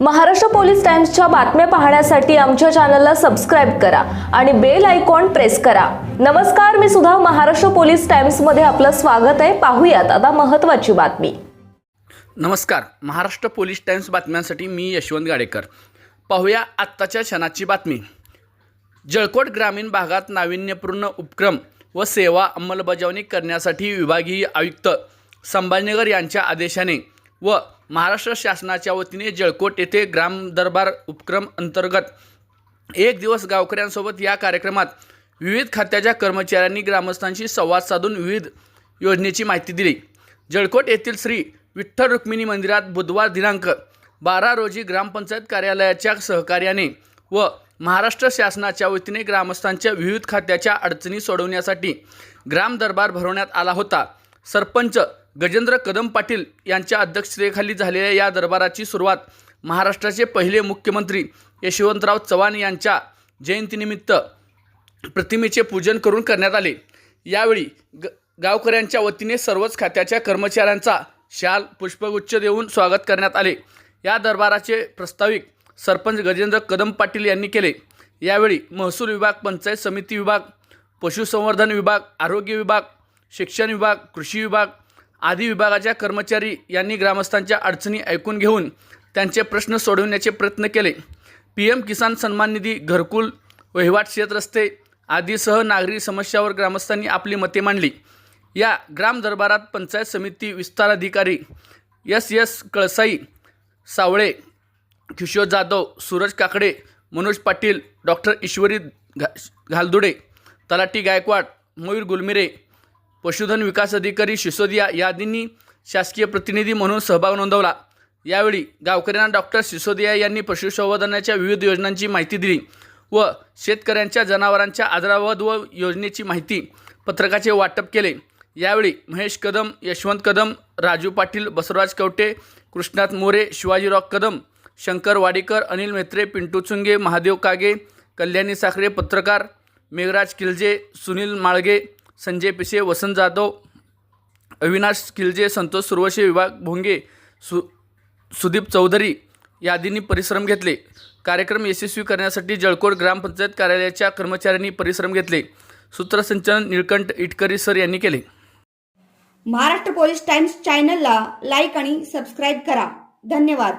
Maharashtra police टाइम्सच्या बातम्या पाहण्यासाठी आमच्या चॅनलला सबस्क्राईब करा आणि बेल आयकॉन प्रेस करा. नमस्कार मी सुद्धा महाराष्ट्र पोलीस टाइम्समध्ये आपलं स्वागत आहे. पाहूयात आता महत्त्वाची बातमी. नमस्कार महाराष्ट्र पोलीस टाइम्स बातम्यांसाठी मी यशवंत गाडेकर. पाहूया आत्ताच्या क्षणाची बातमी. जळकोट ग्रामीण भागात नाविन्यपूर्ण उपक्रम व सेवा अंमलबजावणी करण्यासाठी विभागीय आयुक्त संभाजीनगर यांच्या आदेशाने व महाराष्ट्र शासनाच्या वतीने जळकोट येथे ग्राम दरबार उपक्रम अंतर्गत एक दिवस गावकऱ्यांसोबत या कार्यक्रमात विविध खात्याच्या कर्मचाऱ्यांनी ग्रामस्थांशी संवाद साधून विविध योजनेची माहिती दिली. जळकोट येथील श्री विठ्ठल रुक्मिणी मंदिरात बुधवार दिनांक बारा रोजी ग्रामपंचायत कार्यालयाच्या सहकार्याने व महाराष्ट्र शासनाच्या वतीने ग्रामस्थांच्या विविध खात्याच्या अडचणी सोडवण्यासाठी ग्राम दरबार भरवण्यात आला होता. सरपंच गजेंद्र कदम पाटील यांच्या अध्यक्षतेखाली झालेल्या या दरबाराची सुरुवात महाराष्ट्राचे पहिले मुख्यमंत्री यशवंतराव चव्हाण यांच्या जयंतीनिमित्त प्रतिमेचे पूजन करून करण्यात आले. यावेळी ग गावकऱ्यांच्या वतीने सर्वच खात्याच्या कर्मचाऱ्यांचा शाल पुष्पगुच्छ देऊन स्वागत करण्यात आले. या दरबाराचे प्रस्ताविक सरपंच गजेंद्र कदम पाटील यांनी केले. यावेळी महसूल विभाग पंचायत समिती विभाग पशुसंवर्धन विभाग आरोग्य विभाग शिक्षण विभाग कृषी विभाग आदी विभागाच्या कर्मचारी यांनी ग्रामस्थांच्या अडचणी ऐकून घेऊन त्यांचे प्रश्न सोडवण्याचे प्रयत्न केले. पी एम किसान सन्मान निधी घरकुल वहिवाट शेतरस्ते आदीसह नागरी समस्यावर ग्रामस्थांनी आपली मते मांडली. या ग्राम दरबारात पंचायत समिती विस्तार अधिकारी S S Kalsai Sawale Kishor Jadhav Suraj Kakade Manoj Patil doctor Ishwari घा घालदुडे तलाटी गायकवाड मयूर गुलमिरे पशुधन विकास अधिकारी सिसोदिया यादींनी शासकीय प्रतिनिधी म्हणून सहभाग नोंदवला. यावेळी गावकऱ्यांना डॉक्टर सिसोदिया यांनी पशुसंवर्धनाच्या विविध योजनांची माहिती दिली व शेतकऱ्यांच्या जनावरांच्या आजारावध व योजनेची माहिती पत्रकाचे वाटप केले. यावेळी महेश कदम यशवंत कदम राजू पाटील बसवराज कवटे कृष्णात मोरे शिवाजीराव कदम शंकर वाडेकर अनिल मेत्रे पिंटू चुंगे महादेव कागे कल्याणी साखरे पत्रकार मेघराज किलजे सुनील माळगे संजय पिसे वसंत जाधव अविनाश किलजे संतोष सुरवशे विभाग भोंगे सु सुदीप चौधरी यादींनी परिश्रम घेतले. कार्यक्रम यशस्वी करण्यासाठी जळकोट ग्रामपंचायत कार्यालयाच्या कर्मचाऱ्यांनी परिश्रम घेतले. सूत्रसंचालन निळकंठ इटकरी सर यांनी केले. महाराष्ट्र पोलीस टाइम्स चॅनलला लाईक आणि सबस्क्राईब करा. धन्यवाद.